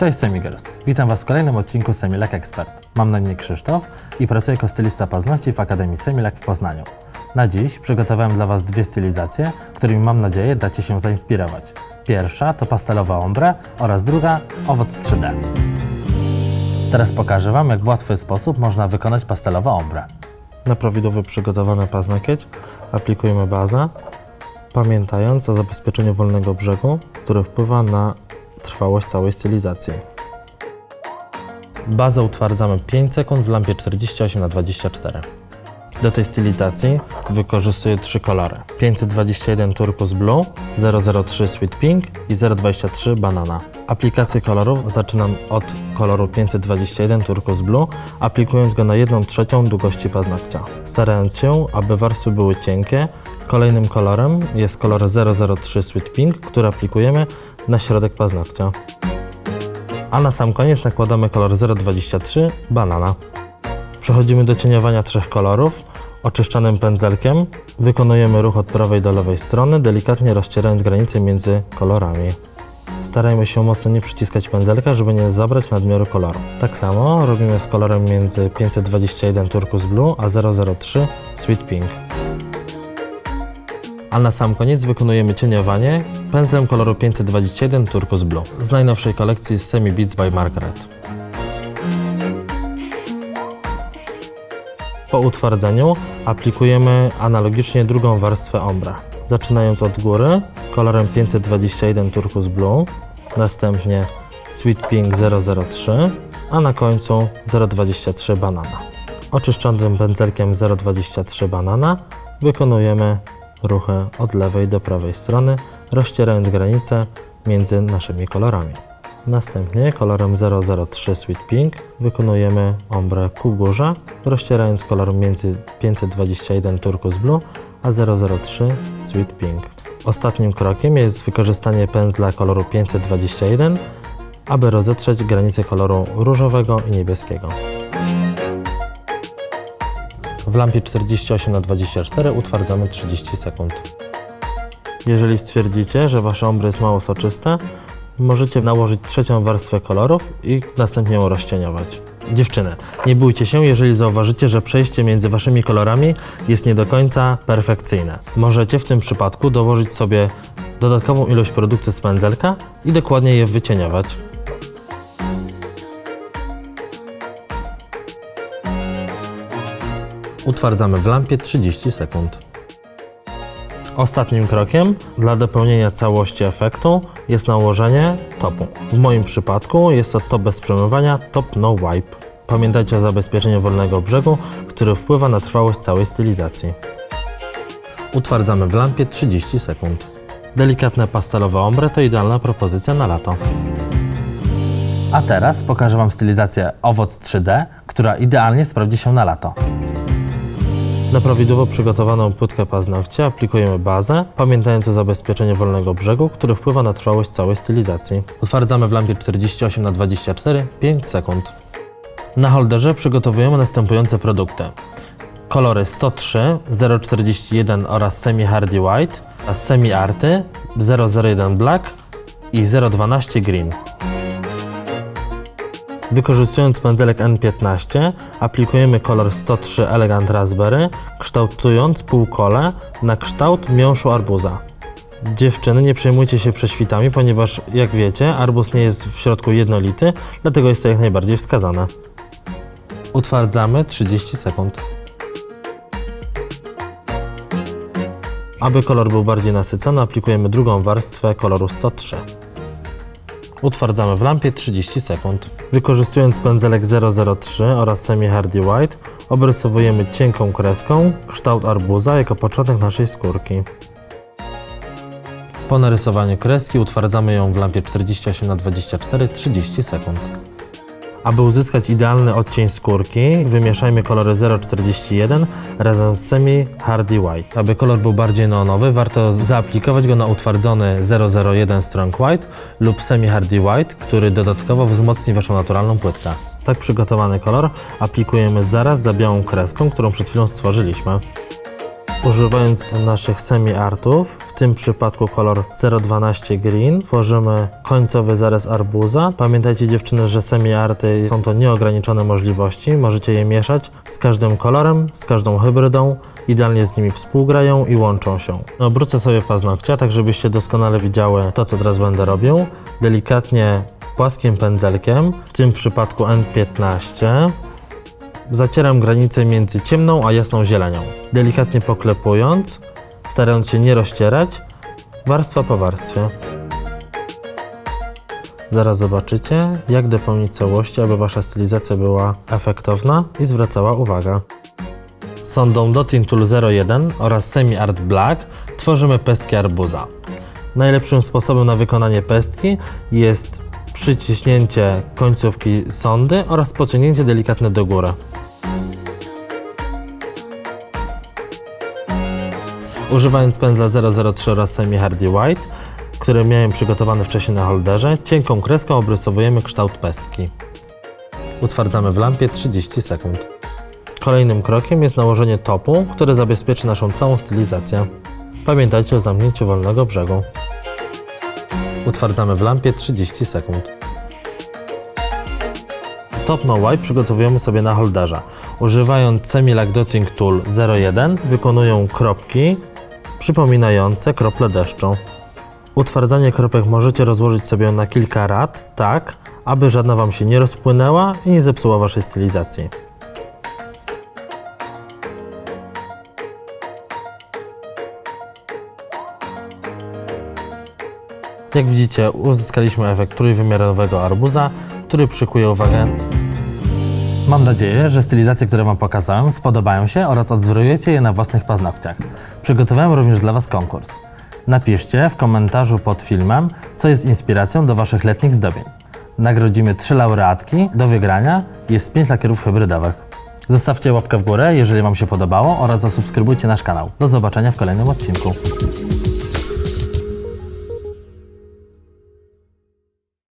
Cześć Semigirls, witam Was w kolejnym odcinku Semilek Expert. Mam na imię Krzysztof i pracuję jako stylista paznokci w Akademii Semilek w Poznaniu. Na dziś przygotowałem dla Was dwie stylizacje, którymi mam nadzieję dacie się zainspirować. Pierwsza to pastelowa ombre oraz druga owoc 3D. Teraz pokażę Wam, jak w łatwy sposób można wykonać pastelowe ombre. Na prawidłowo przygotowany paznokieć aplikujemy bazę, pamiętając o zabezpieczeniu wolnego brzegu, które wpływa na trwałość całej stylizacji. Bazę utwardzamy 5 sekund w lampie 48 na 24 Do tej stylizacji wykorzystuję trzy kolory. 521 Turquoise Blue, 003 Sweet Pink i 023 Banana. Aplikację kolorów zaczynam od koloru 521 Turquoise Blue, aplikując go na 1 trzecią długości paznokcia. Starając się, aby warstwy były cienkie, kolejnym kolorem jest kolor 003 Sweet Pink, który aplikujemy na środek paznokcia. A na sam koniec nakładamy kolor 023 Banana. Przechodzimy do cieniowania trzech kolorów. Oczyszczonym pędzelkiem wykonujemy ruch od prawej do lewej strony, delikatnie rozcierając granice między kolorami. Starajmy się mocno nie przyciskać pędzelka, żeby nie zabrać nadmiaru koloru. Tak samo robimy z kolorem między 521 Turquoise Blue a 003 Sweet Pink. A na sam koniec wykonujemy cieniowanie pędzlem koloru 521 Turquoise Blue z najnowszej kolekcji Semi Beats by Margaret. Po utwardzeniu aplikujemy analogicznie drugą warstwę ombre. Zaczynając od góry kolorem 521 Turquoise Blue, następnie Sweet Pink 003, a na końcu 023 Banana. Oczyszczonym pędzelkiem 023 Banana wykonujemy ruchy od lewej do prawej strony, rozcierając granice między naszymi kolorami. Następnie kolorem 003 Sweet Pink wykonujemy ombre ku górze, rozcierając kolor między 521 Turquoise Blue a 003 Sweet Pink. Ostatnim krokiem jest wykorzystanie pędzla koloru 521, aby rozetrzeć granice koloru różowego i niebieskiego. W lampie 48 na 24 utwardzamy 30 sekund. Jeżeli stwierdzicie, że wasze ombre jest mało soczyste, możecie nałożyć trzecią warstwę kolorów i następnie ją rozcieniować. Dziewczyny, nie bójcie się, jeżeli zauważycie, że przejście między waszymi kolorami jest nie do końca perfekcyjne. Możecie w tym przypadku dołożyć sobie dodatkową ilość produktu z pędzelka i dokładnie je wycieniować. Utwardzamy w lampie 30 sekund. Ostatnim krokiem dla dopełnienia całości efektu jest nałożenie topu. W moim przypadku jest to top bez przemywania, top no wipe. Pamiętajcie o zabezpieczeniu wolnego brzegu, który wpływa na trwałość całej stylizacji. Utwardzamy w lampie 30 sekund. Delikatne pastelowe ombre to idealna propozycja na lato. A teraz pokażę Wam stylizację owoc 3D, która idealnie sprawdzi się na lato. Na prawidłowo przygotowaną płytkę paznokcia aplikujemy bazę, pamiętając o zabezpieczeniu wolnego brzegu, który wpływa na trwałość całej stylizacji. Utwardzamy w lampie 48 na 24 5 sekund. Na holderze przygotowujemy następujące produkty. Kolory 103, 041 oraz Semi Hardy White, a Semi Arty, 001 Black i 012 Green. Wykorzystując pędzelek N15 aplikujemy kolor 103 Elegant Raspberry, kształtując półkole na kształt miąższu arbuza. Dziewczyny, nie przejmujcie się prześwitami, ponieważ jak wiecie, arbuz nie jest w środku jednolity, dlatego jest to jak najbardziej wskazane. Utwardzamy 30 sekund. Aby kolor był bardziej nasycony, aplikujemy drugą warstwę koloru 103. Utwardzamy w lampie 30 sekund. Wykorzystując pędzelek 003 oraz Semi Hardy White, obrysowujemy cienką kreską kształt arbuza jako początek naszej skórki. Po narysowaniu kreski utwardzamy ją w lampie 48 na 24 30 sekund. Aby uzyskać idealny odcień skórki, wymieszajmy kolory 041 razem z Semi Hardy White. Aby kolor był bardziej neonowy, warto zaaplikować go na utwardzony 001 Strong White lub Semi Hardy White, który dodatkowo wzmocni Waszą naturalną płytkę. Tak przygotowany kolor aplikujemy zaraz za białą kreską, którą przed chwilą stworzyliśmy. Używając naszych semi-artów, w tym przypadku kolor 012 green, tworzymy końcowy zarys arbuza. Pamiętajcie dziewczyny, że semi-arty są to nieograniczone możliwości, możecie je mieszać z każdym kolorem, z każdą hybrydą, idealnie z nimi współgrają i łączą się. Obrócę sobie paznokcia, tak żebyście doskonale widziały to, co teraz będę robił. Delikatnie płaskim pędzelkiem, w tym przypadku N15, Zacieram granicę między ciemną a jasną zielenią. Delikatnie poklepując, starając się nie rozcierać, warstwa po warstwie. Zaraz zobaczycie, jak dopełnić całości, aby wasza stylizacja była efektowna i zwracała uwagę. Sondą Dotting Tool 01 oraz Semi Art Black tworzymy pestki arbuza. Najlepszym sposobem na wykonanie pestki jest przyciśnięcie końcówki sondy oraz pociągnięcie delikatne do góry. Używając pędzla 003 oraz Semi Hardy White, który miałem przygotowany wcześniej na holderze, cienką kreską obrysowujemy kształt pestki. Utwardzamy w lampie 30 sekund. Kolejnym krokiem jest nałożenie topu, który zabezpieczy naszą całą stylizację. Pamiętajcie o zamknięciu wolnego brzegu. Utwardzamy w lampie 30 sekund. Top No Wipe przygotowujemy sobie na holderze. Używając Semilac Dotting Tool 01 wykonują kropki przypominające krople deszczu. Utwardzanie kropek możecie rozłożyć sobie na kilka rat, tak aby żadna Wam się nie rozpłynęła i nie zepsuła Waszej stylizacji. Jak widzicie, uzyskaliśmy efekt trójwymiarowego arbuza, który przykuje uwagę Mam nadzieję, że stylizacje, które Wam pokazałem, spodobają się oraz odzorujecie je na własnych paznokciach. Przygotowałem również dla Was konkurs. Napiszcie w komentarzu pod filmem, co jest inspiracją do Waszych letnich zdobień. Nagrodzimy trzy laureatki, do wygrania jest 5 lakierów hybrydowych. Zostawcie łapkę w górę, jeżeli Wam się podobało oraz zasubskrybujcie nasz kanał. Do zobaczenia w kolejnym odcinku.